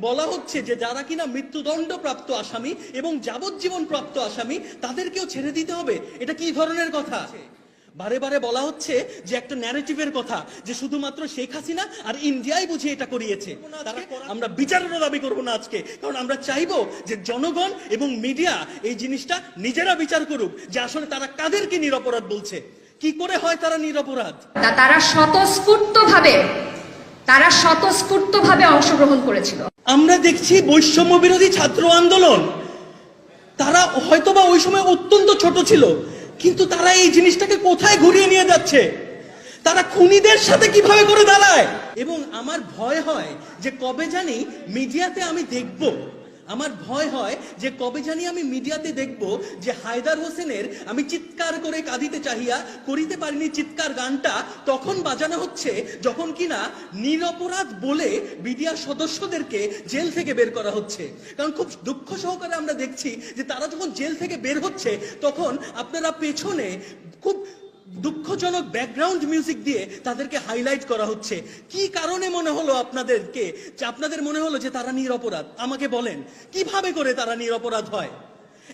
বলা হচ্ছে যে যারা কিনা মৃত্যুদণ্ড প্রাপ্ত আসামি এবং যাবজ্জীবন প্রাপ্ত আসামি তাদেরকেও ছেড়ে দিতে হবে। এটা কি ধরনের কথা? বারে বারে বলা হচ্ছে যে একটা ন্যারেটিভের কথা যে শুধুমাত্র শেখ হাসিনা আর ইন্ডিয়াই বুঝে এটা করিয়েছে। আমরা বিচারেরও দাবি করব না আজকে কারণ আমরা চাইব যে জনগণ এবং মিডিয়া এই জিনিসটা নিজেরা বিচার করুক যে আসলে তারা কাদেরকে নিরপরাধ বলছে। কি করে হয় তারা নিরপরাধ? তা তারা স্বতঃস্ফূর্তভাবে তারা স্বতঃস্ফূর্তভাবে অংশগ্রহণ করেছিল। আমরা দেখছি বৈষম্য বিরোধী ছাত্র আন্দোলন। তারা হয়তোবা ওই সময় অত্যন্ত ছোট ছিল, কিন্তু তারা এই জিনিসটাকে কোথায় ঘুরিয়ে নিয়ে যাচ্ছে? তারা খুনিদের সাথে কীভাবে করে দাঁড়ায়? এবং আমার ভয় হয় যে কবে জানি মিডিয়াতে আমি দেখব। আমার ভয় হয় যে কবে জানি আমি মিডিয়াতে দেখব যে হায়দার হোসেনের আমি চিৎকার করে কাঁদিতে চাহিয়া করিতে পারিনি চিৎকার গানটা তখন বাজানো হচ্ছে যখন কিনা নিরপরাধ বলে বিডিআর সদস্যদেরকে জেল থেকে বের করা হচ্ছে। কারণ খুব দুঃখ সহকারে আমরা দেখছি যে তারা যখন জেল থেকে বের হচ্ছে তখন আপনারা পেছনে খুব দুঃখজনক ব্যাকগ্রাউন্ড মিউজিক দিয়ে তাদেরকে হাইলাইট করা হচ্ছে। কি কারণে মনে হলো আপনাদেরকে? যে আপনাদের মনে হলো যে তারা নিরপরাধ। আমাকে বলেন, কীভাবে করে তারা নিরপরাধ হয়?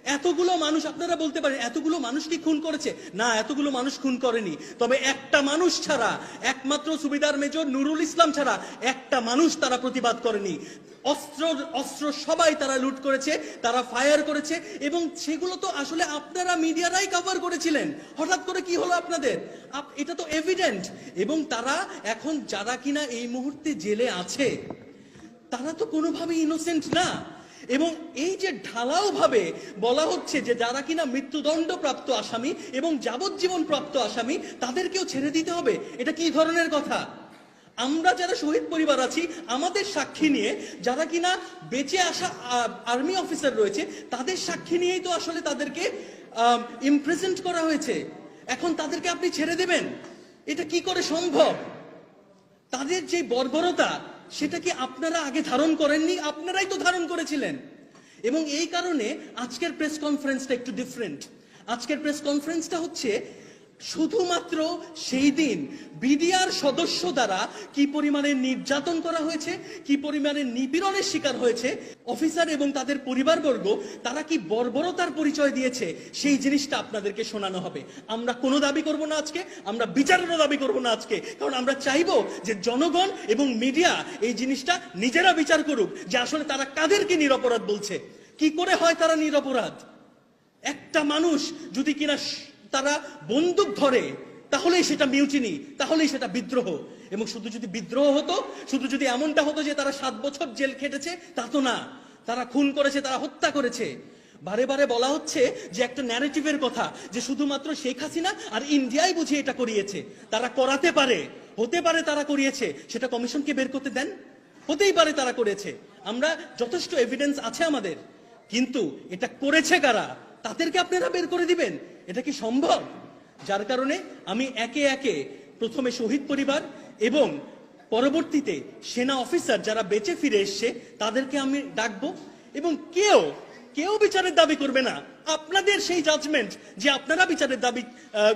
এতগুলো মানুষ, আপনারা বলতে পারেন, এতগুলো মানুষ কি খুন করেছে? না, এতগুলো মানুষ খুন করেনি। তবে একটা মানুষ ছাড়া, একমাত্র সুবিদার মেজর নুরুল ইসলাম ছাড়া একটা মানুষ তারা প্রতিবাদ করেনি। অস্ত্র অস্ত্র সবাই তারা লুট করেছে, তারা ফায়ার করেছে, এবং সেগুলো তো আসলে আপনারা মিডিয়ারাই কভার করেছিলেন। হঠাৎ করে কি হলো আপনাদের? আপ- এটা তো এভিডেন্ট এবং তারা এখন যারা কিনা এই মুহূর্তে জেলে আছে, তারা তো কোনোভাবে ইনোসেন্ট না। এবং এই যে ঢালাও ভাবে বলা হচ্ছে যে যারা কিনা মৃত্যুদণ্ড প্রাপ্ত আসামি এবং যাবজ্জীবন প্রাপ্ত আসামি, তাদেরকেও ছেড়ে দিতে হবে। এটা কি ধরনের কথা? আমরা যারা শহীদ পরিবার আছি, আমাদের সাক্ষী নিয়ে যারা কিনা বেঁচে আসা আর্মি অফিসার রয়েছে, তাদের সাক্ষী নিয়েই তো আসলে তাদেরকে ইমপ্রেজেন্ট করা হয়েছে। এখন তাদেরকে আপনি ছেড়ে দেবেন? এটা কি করে সম্ভব? তাদের যে বর্বরতা সেটা কি আপনারা আগে ধারণ করেননি, আপনারাই তো ধারণ করেছিলেন। এবং এই কারণে আজকের প্রেস কনফারেন্সটা একটু ডিফারেন্ট আজকের প্রেস কনফারেন্সটা হচ্ছে শুধুমাত্র সেই দিন বিডিআর সদস্য দ্বারা কি পরিমাণে নির্যাতন করা হয়েছে, কি পরিমাণে নিপীড়নের শিকার হয়েছে, অফিসার এবং তাদের পরিবারবর্গ, তারা কি বর্বরতার পরিচয় দিয়েছে, সেই জিনিসটা আপনাদেরকে শোনানো হবে। আমরা কোনো দাবি করব না আজকে, আমরা বিচারেরও দাবি করব না আজকে, কারণ আমরা চাইব যে জনগণ এবং মিডিয়া এই জিনিসটা নিজেরা বিচার করুক, যে আসলে তারা কাদেরকে নিরপরাধ বলছে। কি করে হয় তারা নিরপরাধ? একটা মানুষ যদি কিনা তারা বন্দুক ধরে, তাহলেই সেটা মিউটিনি, তাহলেই সেটা বিদ্রোহ। এবং শুধু যদি বিদ্রোহ হতো, শুধু যদি এমনটা হতো যে তারা সাত বছর জেল খেটেছে, তা তো না। তারা খুন করেছে, তারা হত্যা করেছে। বারে বারে বলা হচ্ছে যে একটা ন্যারেটিভের কথা, যে শুধুমাত্র শেখ হাসিনা আর ইন্ডিয়াই বুঝে এটা করিয়েছে। তারা করাতে পারে, হতে পারে তারা করিয়েছে। সেটা কমিশনকে বের করতে দেন? হতেই পারে তারা করেছে। আমরা যথেষ্ট এভিডেন্স আছে আমাদের। কিন্তু এটা করেছে কারা? তাদেরকে আপনারা বের করে দিবেন। এটা কি সম্ভব? যার কারণে আমি একে একে প্রথমে শহীদ পরিবার এবং পরবর্তীতে সেনা অফিসার যারা বেঁচে ফিরে এসছে, তাদেরকে আমি ডাকবো এবং কেউ কেউ বিচারের দাবি করবে না। আপনাদের সেই জাজমেন্ট যে আপনারা বিচারের দাবি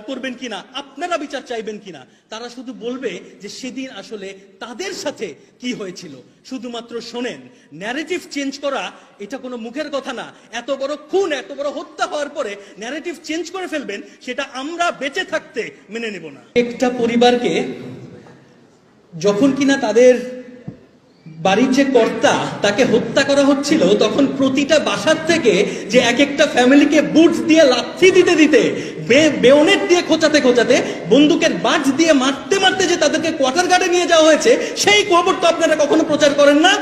করবেন কিনা, আপনারা বিচার চাইবেন কিনা, তারা শুধু বলবে যে সেদিন আসলে তাদের সাথে কি হয়েছিল। শুধুমাত্র শোনেন ন্যারেটিভ চেঞ্জ করা এটা কোনো মুখের কথা না। এত বড় খুন, এত বড় হত্যা হওয়ার পরে ন্যারেটিভ চেঞ্জ করে ফেলবেন, সেটা আমরা বেঁচে থাকতে মেনে নেব না। একটা পরিবারকে যখন কিনা তাদের বাড়ির যে কর্তা তাকে হত্যা করা হচ্ছিল তখন প্রতিটা বাসার থেকে যে এক একটা ফ্যামিলিকে বুটস দিয়ে লাথি দিতে দিতে, বে- বেয়নেট দিয়ে খোঁচাতে খোঁচাতে, বন্দুকের বাজ দিয়ে মারতে মারতে যে তাদেরকে কোয়ার্টার গার্ডে নিয়ে যাওয়া হয়েছে, সেই খবর তো আপনারা কখনো প্রচার করেন না?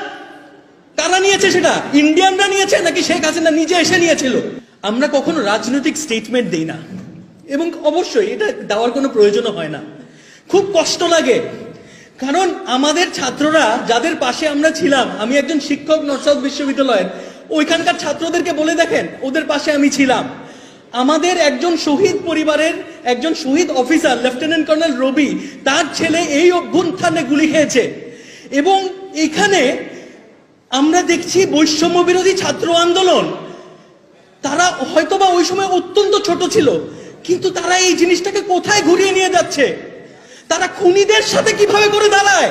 কারা নিয়েছে সেটা? ইন্ডিয়ানরা নিয়েছে নাকি শেখ হাসিনা নিজে এসে নিয়েছিল? আমরা কখনো রাজনৈতিক স্টেটমেন্ট দিই না। এবং অবশ্যই এটা দেওয়ার কোনো প্রয়োজনও হয় না। খুব কষ্ট লাগে কারণ আমাদের ছাত্ররা, যাদের পাশে আমরা ছিলাম, আমি একজন শিক্ষক নর্সাউথ বিশ্ববিদ্যালয়ের, ওইখানকার ছাত্রদেরকে বলে দেখেন, ওদের পাশে আমি ছিলাম। আমাদের একজন শহীদ পরিবারের একজন শহীদ অফিসার, লেফটেন্যান্ট কর্নেল রবি, তার ছেলে এই অভ্যুত্থানে গুলি খেয়েছে। এবং এখানে আমরা দেখছি বৈষম্য বিরোধী ছাত্র আন্দোলন। তারা হয়তোবা ওই সময় অত্যন্ত ছোট ছিল, কিন্তু তারা এই জিনিসটাকে কোথায় ঘুরিয়ে নিয়ে যাচ্ছে? তারা খুনিদের সাথে কীভাবে করে দাঁড়ায়?